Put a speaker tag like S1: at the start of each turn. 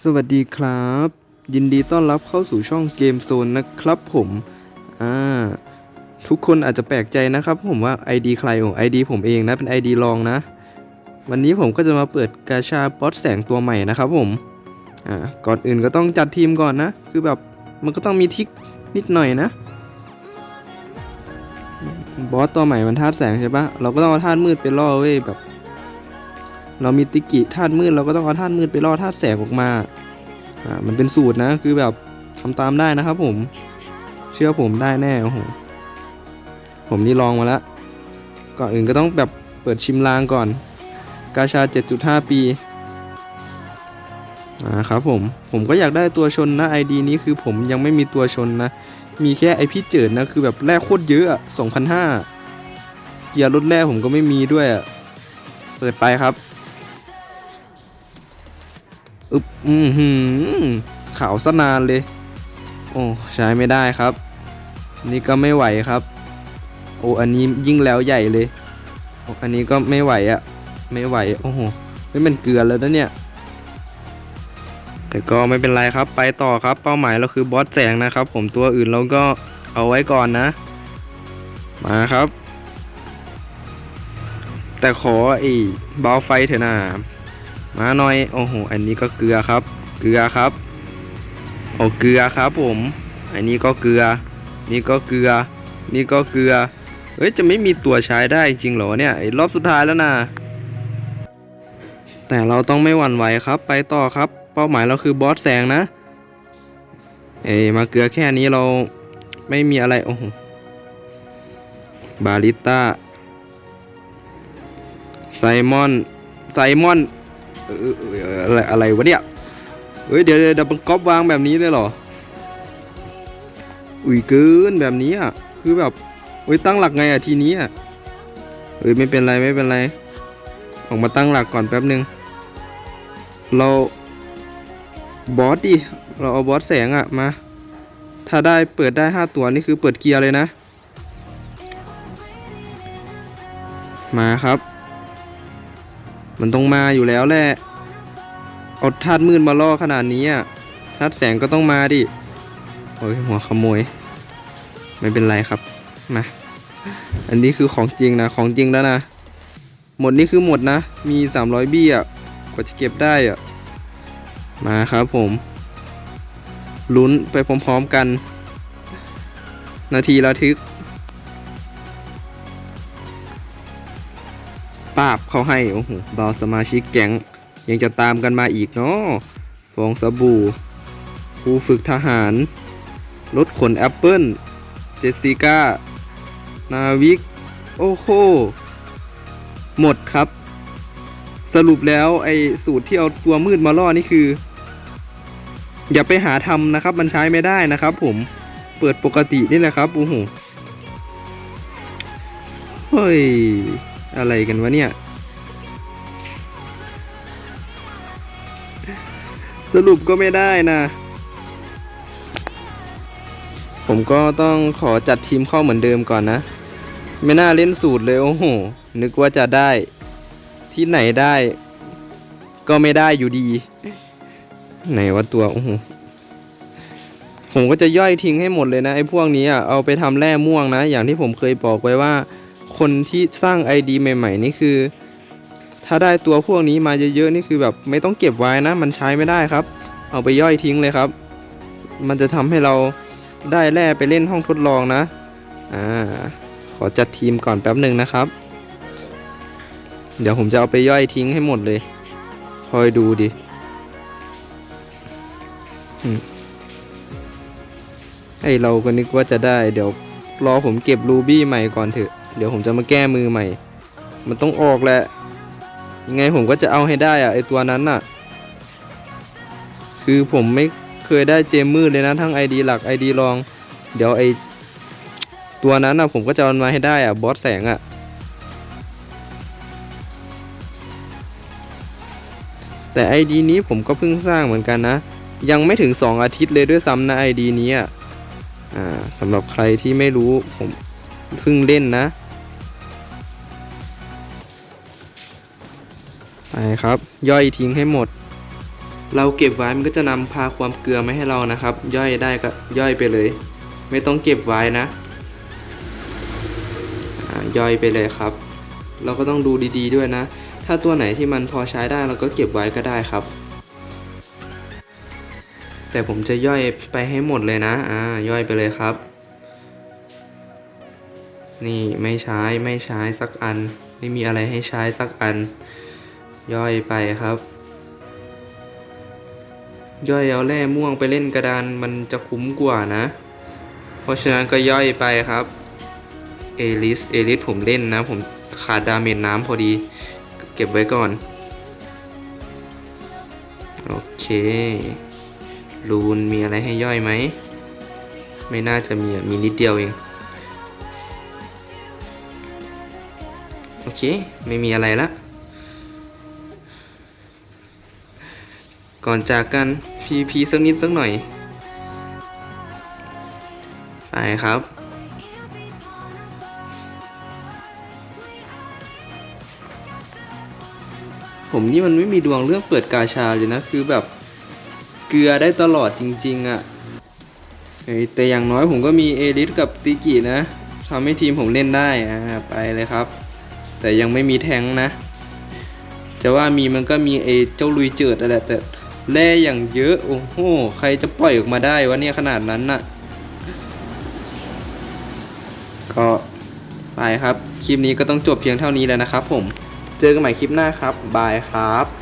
S1: สวัสดีครับ ยินดีต้อนรับเข้าสู่ช่องเกมโซนนะครับผมอ่าทุกคนอาจจะแปลกใจนะครับ ผมว่า ID ใครโอ้ ID ผมเองนะเป็น ID ลองนะ วันนี้ผมก็จะมาเปิดกาชาป๊อตแสงตัวใหม่นะครับผมอ่าก่อนอื่นก็ต้องจัดทีมก่อนนะ คือแบบมันก็ต้องมีทิกนิดหน่อยนะบอสตัวใหม่มันธาตุแสงใช่ปะเราก็ต้องเอาธาตุมืดไปล่อเว้ยแบบ เรามีติกิธาตุมืดเราก็ต้องเอาธาตุมืดไปล่อธาตุแสงออกมาอ่ามันเป็นสูตรนะคือแบบทำตามได้นะครับผม เชื่อผมได้แน่โอ้โหผมนี่ลองมาแล้วก่อนอื่นก็ต้องแบบเปิดชิมลางก่อน กาชา 7.5 ปีอ่าครับผม ผมก็อยากได้ตัวชนนะ ID นี้คือผมยังไม่มีตัวชนนะ มีแค่ไอพี่เจิดนะ คือแบบแรกโคตรเยอะอะ2,500เกียร์รถแรกผมก็ไม่มีด้วยอะเปิดไปครับ อึบอืมหืมขาวสนานเลย โอ้ใช้ไม่ได้ครับ นี่ก็ไม่ไหวครับ โอ้อันนี้ยิ่งแล้วใหญ่เลยโอ้อันนี้ก็ไม่ไหวอะไม่ไหวโอ้โหไม่เป็นเกลือแล้วนะเนี่ยแต่ก็ไม่เป็นไรครับไปต่อครับ เป้าหมายเราคือบอสแสงนะครับ ผมตัวอื่นเราก็เอาไว้ก่อนนะ มาครับ แต่ขอไอ้บาไฟเถอะนะ มาหน่อยโอ้โหอันนี้ก็เกลือครับ เกลือครับโอ้เกลือครับผม อันนี้ก็เกลือ นี่ก็เกลือ นี่ก็เกลือเฮ้ยจะไม่มีตัวใช้ได้จริงเหรอเนี่ยรอบสุดท้ายแล้วนะแต่เราต้องไม่หวั่นไหวครับ ไปต่อครับ เป้าหมายเราคือบอสแสงนะ เอ้มาเกลือแค่นี้เราไม่มีอะไรโอ้โหบาริต้าไซมอนไซมอน อะไรอะไรวะเนี่ยเฮ้ยเดี๋ยวเดี๋ยวเดี๋ยวมันก๊อปวางแบบนี้เลยเหรอ อุ้ยเกินแบบนี้อะคือแบบเฮ้ยตั้งหลักไงอะทีนี้อะเฮ้ยไม่เป็นไรไม่เป็นไร ออกมาตั้งหลักก่อนแป๊บนึง เราบอสดิเราเอาบอสแสงอะมา ถ้าได้เปิดได้ 5 ตัวนี่คือเปิดเกียร์เลยนะ มาครับ มันต้องมาอยู่แล้วแหละ เอาธาตุมืดมาล่อขนาดนี้อะธาตุแสงก็ต้องมาดิ โอ้ยหัวขโมย ไม่เป็นไรครับ มา อันนี้คือของจริงนะ ของจริงแล้วนะ หมดนี่คือหมดนะ มี 300 บี้อะ กว่าจะเก็บได้อะ มาครับผม ลุ้นไปพร้อมๆกัน นาทีระทึก ปาบเขาให้ โอ้โหเบาสมาชิกแก๊งยังจะตามกันมาอีกเนาะฟองสบู่ครูฝึกทหาร รถขนแอปเปิลเจสสิก้า นาวิก โอ้โห หมดครับ สรุปแล้วไอ้สูตรที่เอาตัวมืดมาล่อนี่คือ อย่าไปหาทำนะครับ มันใช้ไม่ได้นะครับผม เปิดปกตินี่แหละครับ โอ้โห เฮ้ย อะไรกันวะเนี่ย สรุปก็ไม่ได้นะ ผมก็ต้องขอจัดทีมเข้าเหมือนเดิมก่อนนะ ไม่น่าเล่นสูตรเลยโอ้โห นึกว่าจะได้ ที่ไหนได้ ก็ไม่ได้อยู่ดี ไหนว่าตัวโอ้โหผมก็จะย่อยทิ้งให้หมดเลยนะไอ้พวกนี้อะเอาไปทำแร่ม่วงนะ อย่างที่ผมเคยบอกไว้ว่า คนที่สร้าง ID ใหม่ ๆ นี่คือ ถ้าได้ตัวพวกนี้มาเยอะๆนี่คือแบบไม่ต้องเก็บไว้นะ มันใช้ไม่ได้ครับ เอาไปย่อยทิ้งเลยครับ มันจะทำให้เราได้แร่ไปเล่นห้องทดลองนะอ่าขอจัดทีมก่อนแป๊บหนึ่งนะครับ เดี๋ยวผมจะเอาไปย่อยทิ้งให้หมดเลย คอยดูดิไอเราก็นึกว่าจะได้เดี๋ยวรอผมเก็บรูบี้ใหม่ก่อนเถอะ เดี๋ยวผมจะมาแก้มือใหม่ มันต้องออกแหละ ยังไงผมก็จะเอาให้ได้อะไอตัวนั้นน่ะ คือผมไม่เคยได้เจมมืดเลยนะทั้ง ID หลัก ID รอง เดี๋ยวไอตัวนั้นน่ะผมก็จะเอามาให้ได้อะบอสแสงอะแต่ ID นี้ผมก็เพิ่งสร้างเหมือนกันนะ ยังไม่ถึง 2 อาทิตย์เลยด้วยซ้ำนะ ID นี้อะสำหรับใครที่ไม่รู้ผมเพิ่งเล่นนะ ไปครับ ย่อยทิ้งให้หมด เราเก็บไว้มันก็จะนำพาความเกลือมาให้เรานะครับ ย่อยได้ก็ย่อยไปเลย ไม่ต้องเก็บไว้นะย่อยไปเลยครับ เราก็ต้องดูดีๆด้วยนะ ถ้าตัวไหนที่มันพอใช้ได้เราก็เก็บไว้ก็ได้ครับ แต่ผมจะย่อยไปให้หมดเลยนะ อ่า ย่อยไปเลยครับ นี่ไม่ใช้ไม่ใช้สักอัน ไม่มีอะไรให้ใช้สักอัน ย่อยไปครับ ย่อยเอาแร่ม่วงไปเล่นกระดานมันจะคุ้มกว่านะ เพราะฉะนั้นก็ย่อยไปครับเอลิสเอลิสผมเล่นนะ ผมขาดดาเมจน้ำพอดี เก็บไว้ก่อน โอเครูนมีอะไรให้ย่อยไหม ไม่น่าจะมีมีนิดเดียวเอง โอเค ไม่มีอะไรละ ก่อนจากกัน PP สักนิดสักหน่อย ไปครับ ผมนี่มันไม่มีดวงเรื่องเปิดกาชาเลยนะ คือแบบเกลือได้ตลอดจริง ๆอะ่ะแต่อย่างน้อยผมก็มีเอลิสกับติกินะทำให้ทีมผมเล่นได้อ่าไปเลยครับ แต่ยังไม่มีแทงนะ จะว่ามีมันก็มีไอ้เจ้าลุยเจิดอะไรแต่ แร่อย่างเยอะ โอ้โห ใครจะปล่อยออกมาได้วะเนี่ยขนาดนั้นน่ะ ก็ไปครับ คลิปนี้ก็ต้องจบเพียงเท่านี้แล้วนะครับผม เจอกันใหม่คลิปหน้าครับ บายครับ